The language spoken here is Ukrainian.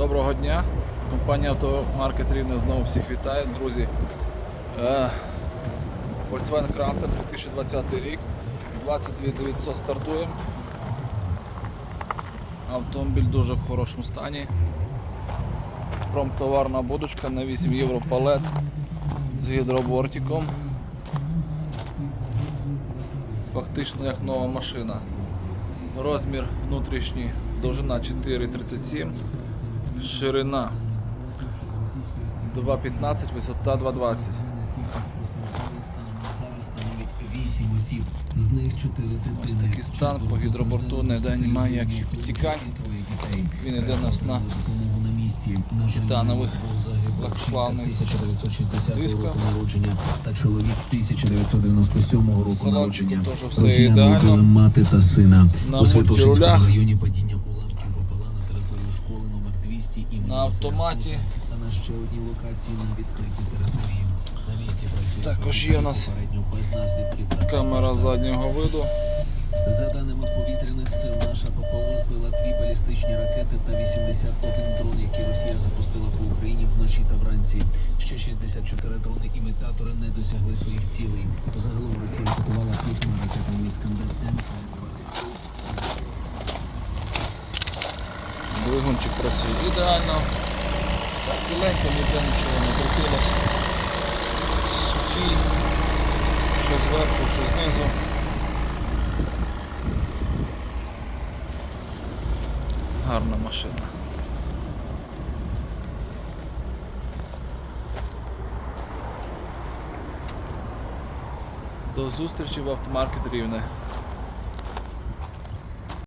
Доброго дня. Компанія Автомаркет Рівне знову всіх вітає, друзі. Е, Volkswagen Crafter 2020 рік. 22 900 стартуємо. Автомобіль дуже в хорошому стані. Промтоварна будочка на 8 євро палет з гідробортиком. Фактично як нова машина. Розмір внутрішній довжина 4,37, ширина 2,15, висота 2,20. Зараз становить 8 осіб, з них 4 дитини. Ось такий стан по гідроборту, не ніде немає ніяких підтікань. Він йде нас на титанових 1960 дисках. та чоловік 1997 року народження. Росіяни мати та сина. На У Святошинському мультирулях. районі падіння 200 імені На автоматі. Та на ще одній локації на відкритій території. На місці працює Також є у нас попередньо без наслідків Камера заднього виду. За даними повітряних сил, наша ППО збила дві балістичні ракети та 81 дрон, які Росія запустила по Україні вночі та вранці. Ще 64 дрони-імітатори не досягли своїх цілей. Загалом Росія атакувала п'ятьма ракетами Двигунчик працює ідеально. Так, ціленько, ніде нічого не крутилось. Сухий. Що зверху, що знизу. Гарна машина. До зустрічі в автомаркет Рівне.